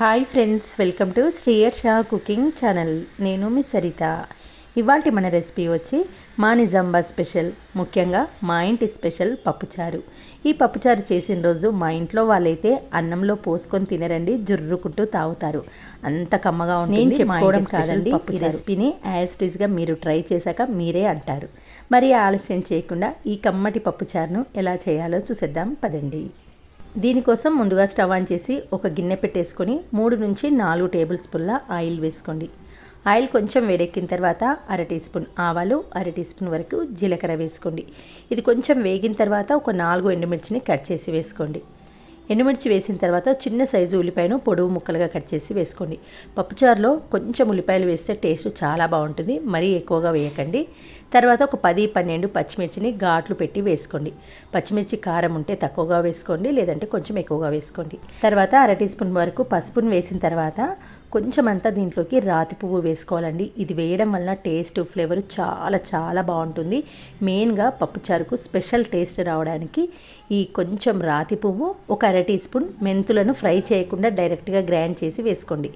Hi friends welcome to శ్రీయర్ షా cooking channel నేను మీ సరిత. ఇవాళ మన రెసిపీ వచ్చి మా నిజాంబా స్పెషల్ ముఖ్యంగా మా ఇంటి స్పెషల్ పప్పుచారు. ఈ పప్పుచారు చేసిన రోజు మా ఇంట్లో వాళ్ళైతే అన్నంలో పోసుకొని తినరండి జుర్రుకుంటూ తాగుతారు. అంత కమ్మగా ఉంటుంది నేను చెప్పుకోవడం కాదండి ఈ రెసిపీని యాజ్ టీజ్గా మీరు ట్రై చేశాక మీరే అంటారు. మరి ఆలస్యం చేయకుండా ఈ కమ్మటి పప్పుచారును ఎలా చేయాలో చూసేద్దాం పదండి. దీనికోసం ముందుగా స్టవ్ ఆన్ చేసి ఒక గిన్నె పెట్టేసుకొని మూడు నుంచి నాలుగు టేబుల్ స్పూన్ల ఆయిల్ వేసుకోండి. ఆయిల్ కొంచెం వేడెక్కిన తర్వాత అర టీ స్పూన్ ఆవాలు అర టీ స్పూన్ వరకు జీలకర్ర వేసుకోండి. ఇది కొంచెం వేగిన తర్వాత ఒక నాలుగు ఎండుమిర్చిని కట్ చేసి వేసుకోండి. ఎండుమిర్చి వేసిన తర్వాత చిన్న సైజు ఉల్లిపాయను పొడవు ముక్కలుగా కట్ చేసి వేసుకోండి. పప్పుచారులో కొంచెం ఉల్లిపాయలు వేస్తే టేస్ట్ చాలా బాగుంటుంది. మరీ ఎక్కువగా వేయకండి. తర్వాత ఒక పది పన్నెండు పచ్చిమిర్చిని ఘాట్లు పెట్టి వేసుకోండి. పచ్చిమిర్చి కారం ఉంటే తక్కువగా వేసుకోండి లేదంటే కొంచెం ఎక్కువగా వేసుకోండి. తర్వాత అర టీ స్పూన్ వరకు పసుపును వేసిన తర్వాత కొంచెం అంతా దీంట్లోకి రాతి పువ్వు వేసుకోవాలండి. ఇది వేయడం వలన టేస్ట్ ఫ్లేవర్ చాలా చాలా బాగుంటుంది. మెయిన్గా పప్పుచారుకు స్పెషల్ టేస్ట్ రావడానికి ఈ కొంచెం రాతి పువ్వు ఒక అర టీ స్పూన్ మెంతులను ఫ్రై చేయకుండా డైరెక్ట్గా గ్రైండ్ చేసి వేసుకోండి.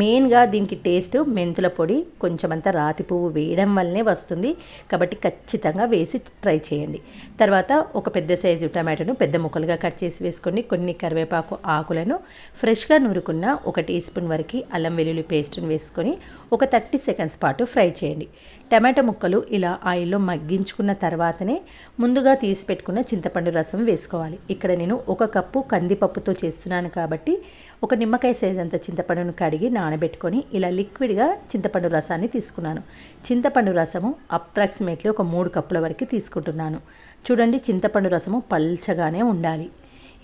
మెయిన్గా దీనికి టేస్ట్ మెంతుల పొడి కొంచెం అంతా రాతి పువ్వు వేయడం వల్లనే వస్తుంది. కాబట్టి ఖచ్చితంగా వేసి ట్రై చేయండి. తర్వాత ఒక పెద్ద సైజు టమాటోను పెద్ద ముక్కలుగా కట్ చేసి వేసుకోండి. కొన్ని కరివేపాకు ఆకులను ఫ్రెష్గా నూరుకున్న ఒక టీ స్పూన్ వరకు అల్లం వెల్లుల్లి పేస్ట్ని వేసుకొని ఒక థర్టీ సెకండ్స్ పాటు ఫ్రై చేయండి. టమాటా ముక్కలు ఇలా ఆయిల్లో మగ్గించుకున్న తర్వాతనే ముందుగా తీసి పెట్టుకున్న చింతపండు రసం వేసుకోవాలి. ఇక్కడ నేను ఒక కప్పు కందిపప్పుతో చేస్తున్నాను కాబట్టి ఒక నిమ్మకాయ సైజ్ అంత చింతపండును కడిగి నానబెట్టుకొని ఇలా లిక్విడ్గా చింతపండు రసాన్ని తీసుకున్నాను. చింతపండు రసము అప్రాక్సిమేట్లీ ఒక మూడు కప్పుల వరకు తీసుకుంటున్నాను. చూడండి చింతపండు రసము పల్చగానే ఉండాలి.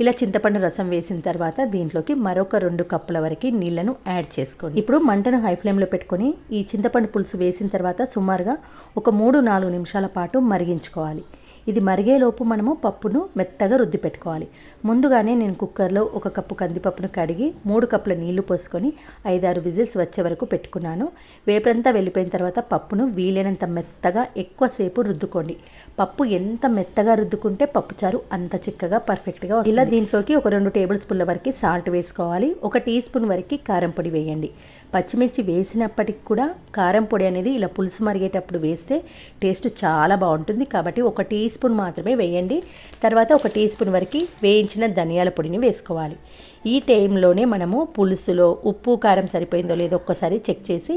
ఇలా చింతపండు రసం వేసిన తర్వాత దీంట్లోకి మరొక రెండు కప్పుల వరకు నీళ్ళను యాడ్ చేసుకోండి. ఇప్పుడు మంటను హై ఫ్లేమ్లో పెట్టుకొని ఈ చింతపండు పులుసు వేసిన తర్వాత సుమారుగా ఒక మూడు నాలుగు నిమిషాల పాటు మరిగించుకోవాలి. ఇది మరిగేలోపు మనము పప్పును మెత్తగా రుద్ది పెట్టుకోవాలి. ముందుగానే నేను కుక్కర్లో ఒక కప్పు కందిపప్పును కడిగి మూడు కప్పుల నీళ్ళు పోసుకొని ఐదారు విజిల్స్ వచ్చే వరకు పెట్టుకున్నాను. వేపంతా వెళ్ళిపోయిన తర్వాత పప్పును వీలైనంత మెత్తగా ఎక్కువసేపు రుద్దుకోండి. పప్పు ఎంత మెత్తగా రుద్దుకుంటే పప్పుచారు అంత చిక్కగా పర్ఫెక్ట్గా ఇలా దీంట్లోకి ఒక రెండు టేబుల్ స్పూన్ల వరకు సాల్ట్ వేసుకోవాలి. ఒక టీ స్పూన్ వరకు కారం పొడి వేయండి. పచ్చిమిర్చి వేసినప్పటికి కూడా కారం పొడి అనేది ఇలా పులుసు మరిగేటప్పుడు వేస్తే టేస్ట్ చాలా బాగుంటుంది. కాబట్టి ఒక టీ స్పూన్ మాత్రమే వేయండి. తర్వాత ఒక టీ స్పూన్ వరకు వేయించిన ధనియాల పొడిని వేసుకోవాలి. ఈ టైంలోనే మనము పులుసులో ఉప్పు కారం సరిపోయిందో లేదో ఒక్కసారి చెక్ చేసి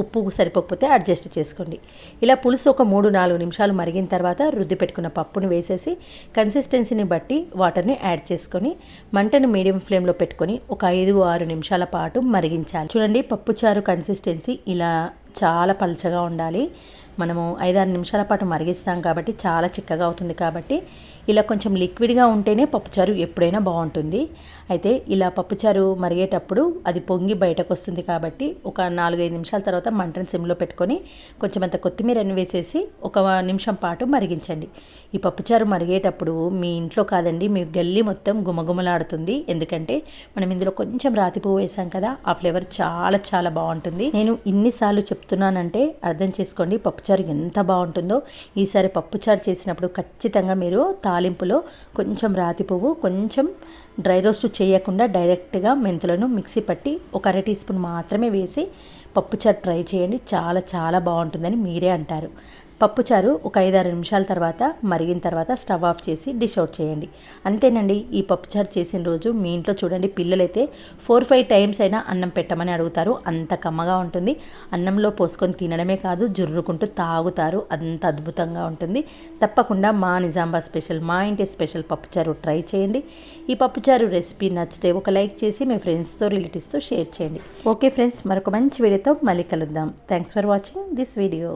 ఉప్పు సరిపోకపోతే అడ్జస్ట్ చేసుకోండి. ఇలా పులుసు ఒక మూడు నాలుగు నిమిషాలు మరిగిన తర్వాత రుద్ది పెట్టుకున్న పప్పును వేసేసి కన్సిస్టెన్సీని బట్టి వాటర్ని యాడ్ చేసుకొని మంటను మీడియం ఫ్లేమ్లో పెట్టుకొని ఒక ఐదు ఆరు నిమిషాల పాటు మరిగించాలి. చూడండి పప్పుచారు కన్సిస్టెన్సీ ఇలా చాలా పలచగా ఉండాలి. మనము ఐదారు నిమిషాల పాటు మరిగిస్తాం కాబట్టి చాలా చిక్కగా అవుతుంది కాబట్టి ఇలా కొంచెం లిక్విడ్గా ఉంటేనే పప్పుచారు ఎప్పుడైనా బాగుంటుంది. అయితే ఇలా పప్పుచారు మరిగేటప్పుడు అది పొంగి బయటకు వస్తుంది కాబట్టి ఒక నాలుగైదు నిమిషాల తర్వాత మంటను సిమ్లో పెట్టుకొని కొంచెం అంత కొత్తిమీరని వేసేసి ఒక నిమిషం పాటు మరిగించండి. ఈ పప్పుచారు మరిగేటప్పుడు మీ ఇంట్లో కాదండి మీ గల్లీ మొత్తం గుమగుమలాడుతుంది. ఎందుకంటే మనం ఇందులో కొంచెం రాతి పువ్వు వేసాం కదా ఆ ఫ్లేవర్ చాలా చాలా బాగుంటుంది. నేను ఇన్నిసార్లు చెప్తున్నానంటే అర్థం చేసుకోండి పప్పుచారు ఎంత బాగుంటుందో. ఈసారి పప్పుచారు చేసినప్పుడు ఖచ్చితంగా మీరు తాలింపులో కొంచెం రాతి పువ్వు కొంచెం డ్రై రోస్ట్ చేయకుండా డైరెక్ట్గా మెంతులను మిక్సీ పట్టి ఒక అర టీ స్పూన్ మాత్రమే వేసి పప్పుచారు ట్రై చేయండి చాలా చాలా బాగుంటుందని మీరే అంటారు. పప్పుచారు ఒక ఐదారు నిమిషాల తర్వాత మరిగిన తర్వాత స్టవ్ ఆఫ్ చేసి డిష్ అవుట్ చేయండి. అంతేనండి ఈ పప్పుచారు చేసిన రోజు మీ ఇంట్లో చూడండి పిల్లలైతే ఫోర్ ఫైవ్ టైమ్స్ అయినా అన్నం పెట్టమని అడుగుతారు. అంత కమ్మగా ఉంటుంది. అన్నంలో పోసుకొని తినడమే కాదు జుర్రుకుంటూ తాగుతారు. అంత అద్భుతంగా ఉంటుంది. తప్పకుండా మా నిజామాబాద్ స్పెషల్ మా ఇంటి స్పెషల్ పప్పుచారు ట్రై చేయండి. ఈ పప్పుచారు రెసిపీ నచ్చితే ఒక లైక్ చేసి మీ ఫ్రెండ్స్తో రిలేటివ్స్తో షేర్ చేయండి. ఓకే ఫ్రెండ్స్ మరొక మంచి వీడియోతో మళ్ళీ కలుద్దాం. Thanks for watching this video.